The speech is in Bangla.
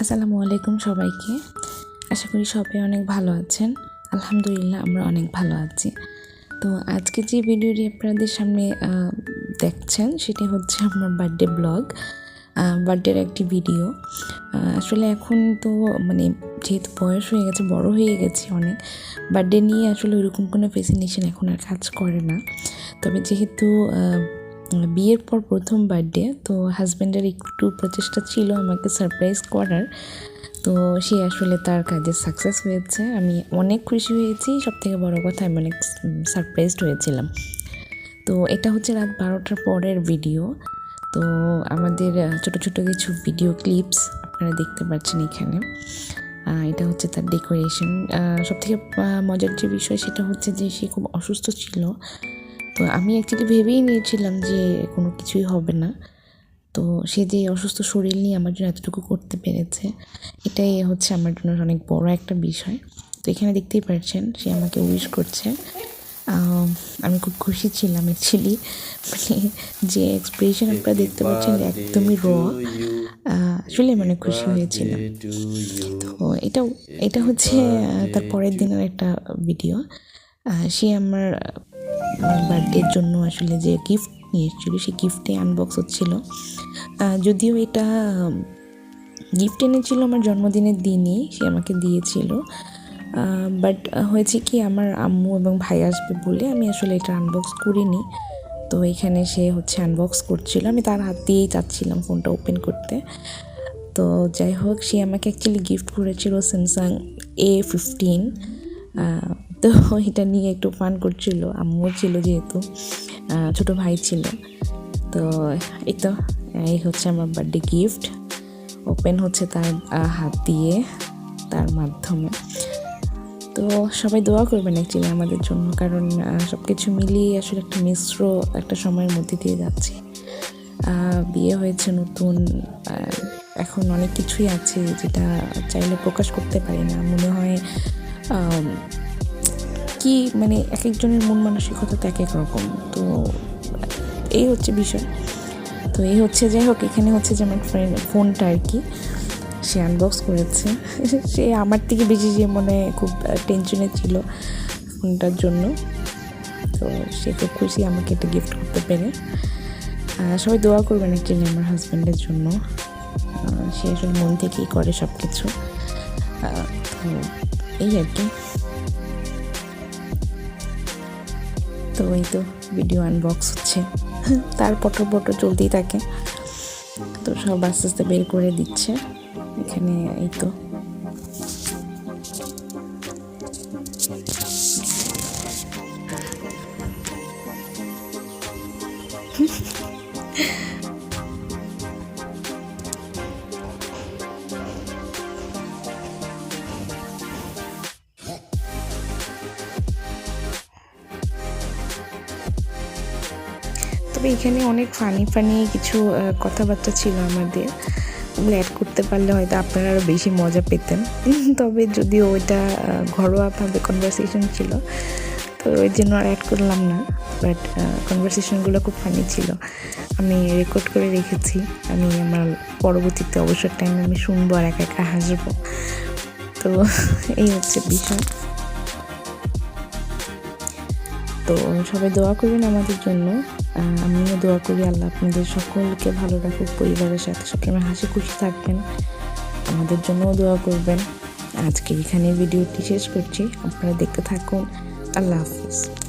আসসালামু আলাইকুম সবাইকে। আশা করি সবাই অনেক ভালো আছেন। আলহামদুলিল্লাহ আমরা অনেক ভালো আছি। তো আজকে যে ভিডিওটি আপনাদের সামনে দেখছেন, সেটি হচ্ছে আমার বার্থডে ব্লগ বার্থডের একটি ভিডিও আসলে এখন তো মানে যেহেতু বয়স হয়ে গেছে, বড় হয়ে গেছে অনেক বার্থডে নিয়ে আসলে ওইরকম কোনো ফেসিনেশন এখন আর কাজ করে না। তবে যেহেতু বিয়ের পর প্রথম বার্থডে, তো হাজব্যান্ডের একটু প্রচেষ্টা ছিল আমাকে সারপ্রাইজ করার। তো সে আসলে তার কাজে সাকসেস হয়েছে। আমি অনেক খুশি হয়েছি। সব থেকে বড় কথা, আমি অনেক সারপ্রাইজড হয়েছিলাম। তো এটা হচ্ছে রাত বারোটার পরের ভিডিও তো আমাদের ছোট ছোট কিছু ভিডিও ক্লিপস আপনারা দেখতে পাচ্ছেন এখানে। এটা হচ্ছে তার ডেকোরেশন সব থেকে মজার যে বিষয় সেটা হচ্ছে যে সে খুব অসুস্থ ছিল। তো আমি অ্যাকচুয়ালি ভেবেই নিয়েছিলাম যে কোনো কিছুই হবে না। তো সে যে অসুস্থ শরীর নিয়ে আমার জন্য এতটুকু করতে পেরেছে এটাই হচ্ছে আমার জন্য অনেক বড় একটা বিষয়। তো এখানে দেখতেই পাচ্ছেন সে আমাকে উইশ করছে। আমি খুব খুশি ছিলাম অ্যাকচুয়ালি মানে যে এক্সপ্রেশন আপনারা দেখতে পাচ্ছেন একদমই র আসলে মানে খুশি হয়েছিলাম। তো এটা এটা হচ্ছে তার পরের দিনের একটা ভিডিও সে আমার বার্থডের জন্য আসলে যে গিফট নিয়ে এসেছিল সেই গিফটে আনবক্স হচ্ছিল। যদিও এটা গিফট এনেছিল আমার জন্মদিনের দিনই, সে আমাকে দিয়েছিল। বাট হয়েছে কি, আমার আম্মু এবং ভাই আসবে বলে আমি আসলে এটা আনবক্স করিনি। তো এখানে সে হচ্ছে আনবক্স করছিল। আমি তার হাত দিয়েই চাচ্ছিলাম ফোনটা ওপেন করতে। তো যাই হোক, সে আমাকে অ্যাকচুয়ালি গিফট করেছিল স্যামসাং এ ফিফটিন তো এটা নিয়ে একটু ফান করছিল আম্মু ছিল যেহেতু ছোট ভাই ছিল। তো এই তো, এই হচ্ছে আমার বার্থডে গিফট ওপেন হচ্ছে তার হাত দিয়ে, তার মাধ্যমে। তো সবাই দোয়া করবেন অ্যাকচুয়ালি আমাদের জন্য, কারণ সব কিছু মিলিয়ে আসলে একটা মিশ্র একটা সময়ের মধ্যে দিয়ে যাচ্ছে। বিয়ে হয়েছে নতুন এখন অনেক কিছুই আছে যেটা চাইলে প্রকাশ করতে পারি না। মনে হয় কি মানে এক একজনের মন মানসিকতা তো এক এক রকম। তো এই হচ্ছে বিষয়। তো এই হচ্ছে, যাই হোক, এখানে হচ্ছে যে আমার ফ্রেন্ড ফোনটা আর কি, সে আনবক্স করেছে। সে আমার থেকে বেশি যে মনে খুব টেনশনে ছিল ফোনটার জন্য। তো সে খুব খুশি আমাকে একটা গিফট করতে পেরে। সবাই দোয়া করবেন অ্যাকচুয়ালি আমার হাজব্যান্ডের জন্য। সে আসলে মন থেকেই করে সব কিছু তো এই আর কি। তো ওই তো ভিডিও আনবক্স হচ্ছে। তার পটো পটো চলতেই থাকে। তো সব আস্তে আস্তে বের করে দিচ্ছে। এখানে এই তো। তবে এখানে অনেক ফানি ফানি কিছু কথাবার্তা ছিল আমাদের। ওগুলো অ্যাড করতে পারলে হয়তো আপনারা আরও বেশি মজা পেতেন। তবে যদিও ওইটা ঘরোয়াভাবে কনভারসেশন ছিল, তো ওই জন্য আর অ্যাড করলাম না। বাট কনভারসেশনগুলো খুব ফানি ছিল। আমি রেকর্ড করে রেখেছি। আমি আমার পরবর্তীতে অবসর টাইমে আমি শুনব আর একা একা হাসবো। তো এই হচ্ছে বিষয়। তো সবাই দোয়া করবেন আমাদের জন্য। আমিও দোয়া করি আল্লাহ আপনাদের সকলকে ভালো রাখুক, পরিবারের সাথে সবসময় হাসি খুশি থাকবেন। আমাদের জন্যও দোয়া করবেন। আজকে এখানে ভিডিওটি শেষ করছি। আপনারা দেখতে থাকুন। আল্লাহ হাফিজ।